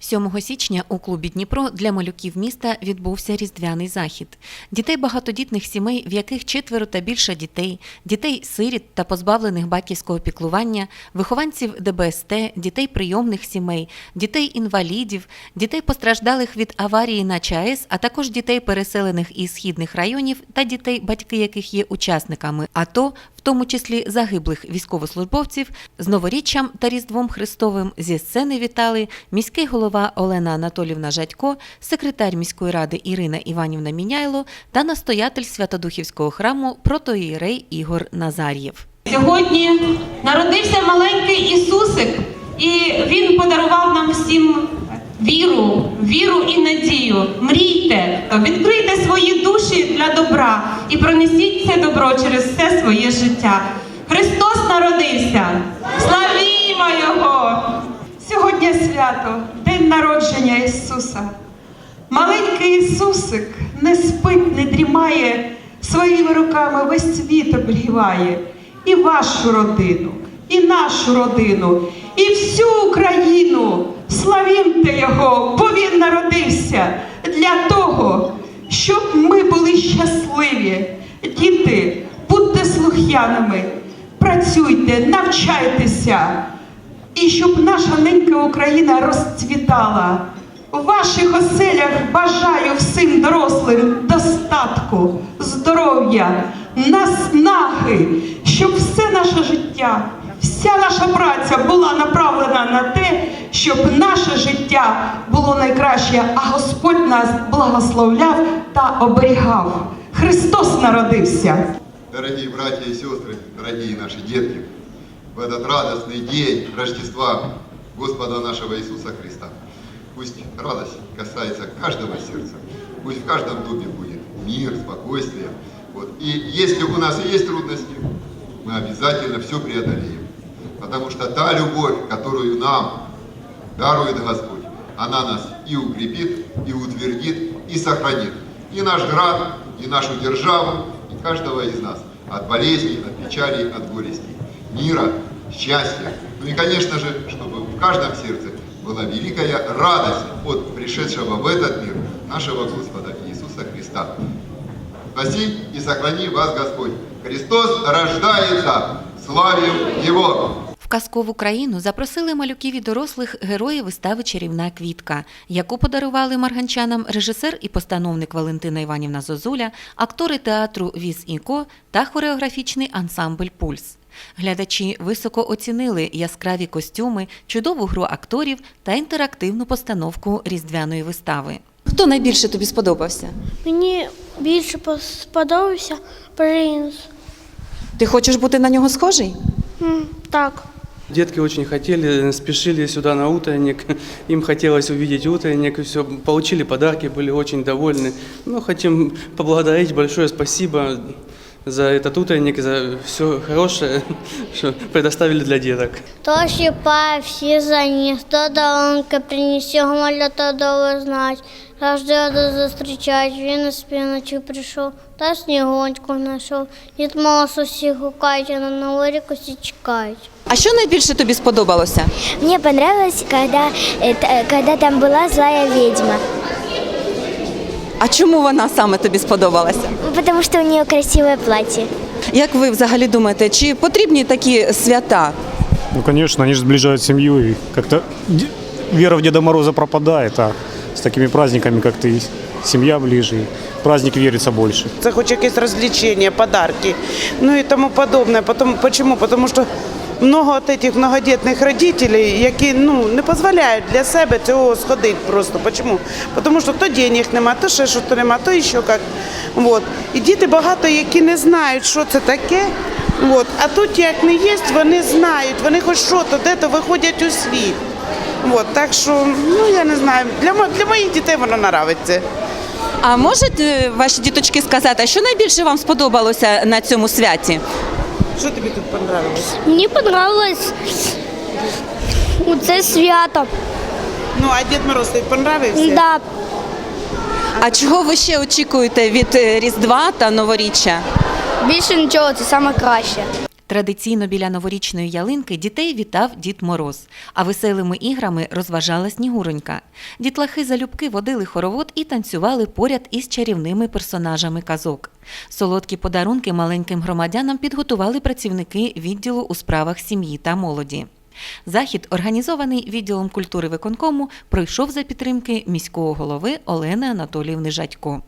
7 січня у клубі Дніпро для малюків міста відбувся різдвяний захід. Дітей багатодітних сімей, в яких четверо та більше дітей, дітей сиріт та позбавлених батьківського піклування, вихованців ДБСТ, дітей прийомних сімей, дітей інвалідів, дітей постраждалих від аварії на ЧАЕС, а також дітей переселених із східних районів та дітей, батьки яких є учасниками АТО, в тому числі загиблих військовослужбовців, з новоріччям та Різдвом Христовим зі сцени вітали міський голова Олена Анатолівна Жадько, секретар міської ради Ірина Іванівна Міняйло та настоятель Святодухівського храму протоїрей Ігор Назар'єв. Сьогодні народився маленький Ісусик, і Він подарував нам всім віру, віру і надію. Мрійте, відкрийте свої душі для добра і пронесіть це добро через все своє життя. Христос народився! Славімо Його! Сьогодні свято, день народження Ісуса. Маленький Ісусик не спить, не дрімає, своїми руками весь світ обігріває. І вашу родину, і нашу родину, і всю Україну. Славімте Його, бо Він народився для того, щоб ми були щасливі. Діти, будьте слух'яними, працюйте, навчайтеся. І щоб наша ненька Україна розцвітала. У ваших оселях бажаю всім дорослим достатку, здоров'я, наснаги, щоб все наше життя, вся наша праця була направлена на те, щоб наше життя було найкраще, а Господь нас благословляв та оберігав. Христос народився. Дорогие братья и сестры, дорогие наши детки, в этот радостный день Рождества Господа нашего Иисуса Христа. Пусть радость касается каждого сердца, пусть в каждом доме будет мир, спокойствие. Вот. И если у нас и есть трудности, мы обязательно все преодолеем. Потому что та любовь, которую нам дарует Господь, она нас и укрепит, и утвердит, и сохранит. И наш град, и нашу державу, и каждого из нас от болезней, от печалей, от горестей. Мира, счастья. Ну и, конечно же, чтобы в каждом сердце была великая радость от пришедшего в этот мир нашего Господа Иисуса Христа. Спаси и сохрани вас Господь. Христос рождается. Славим Его! В казкову країну запросили малюків і дорослих героїв вистави Чарівна квітка, яку подарували марганчанам режисер і постановник Валентина Іванівна Зозуля, актори театру Віз і Ко та хореографічний ансамбль Пульс. Глядачі високо оцінили яскраві костюми, чудову гру акторів та інтерактивну постановку різдвяної вистави. Хто найбільше тобі сподобався? Мені більше сподобався принц. Ти хочеш бути на нього схожий? Так. Детки очень хотели, спешили сюда на утренник. Им хотелось увидеть утренник. и Все, получили подарки, были очень довольны. Ну, хотим поблагодарить большое спасибо за этот утренник, за все хорошее, что предоставили для деток. То щипає всі за них, то долонька принесе, моля то довго знать. Рождеда зустрічать, він із півночі прийшов, та снігоньку знайшов. Дід Мороз усіх гукають, а на новий рік усі чекають. А що найбільше тобі сподобалося? Мне понравилось, когда, это, когда там была злая ведьма, А чому вона саме тобі сподобалася? потому что у нее красивое платье. Як ви взагалі думаєте, чи потрібні такі свята? Ну, конечно, они же сближают семью, и как-то д- вера в Деда Мороза пропадает, а с такими праздниками как-то и семья ближе, и праздник верится больше. Це хоч якесь розвлечення, подарки, ну і тому подобне. Потом, почему? Потому що много от этих многодітних родителей, які ну, не дозволяють для себе цього сходити просто. Почему? Тому що то денег нема, то ще що то нема, то і що як. Вот. І діти багато, які не знають, що це таке. Вот. А тут як не є, вони знають, вони хоч що то де-то виходять у світ. Вот. Так що, ну я не знаю, для, для моїх дітей воно нравиться. А можете ваші діточки сказати, що найбільше вам сподобалося на цьому святі? Що тобі тут понравилось? Мені подобалось це свято. Ну, а Дід Мороз тобі понравився? Да. А чого ви ще очікуєте від е, Різдва та Новоріччя? Більше нічого, це саме краще. Традиційно біля новорічної ялинки дітей вітав Дід Мороз, а веселими іграми розважала Снігуронька. Дітлахи залюбки водили хоровод і танцювали поряд із чарівними персонажами казок. Солодкі подарунки маленьким громадянам підготували працівники відділу у справах сім'ї та молоді. Захід, організований відділом культури виконкому, пройшов за підтримки міського голови Олени Анатоліївни Жадько.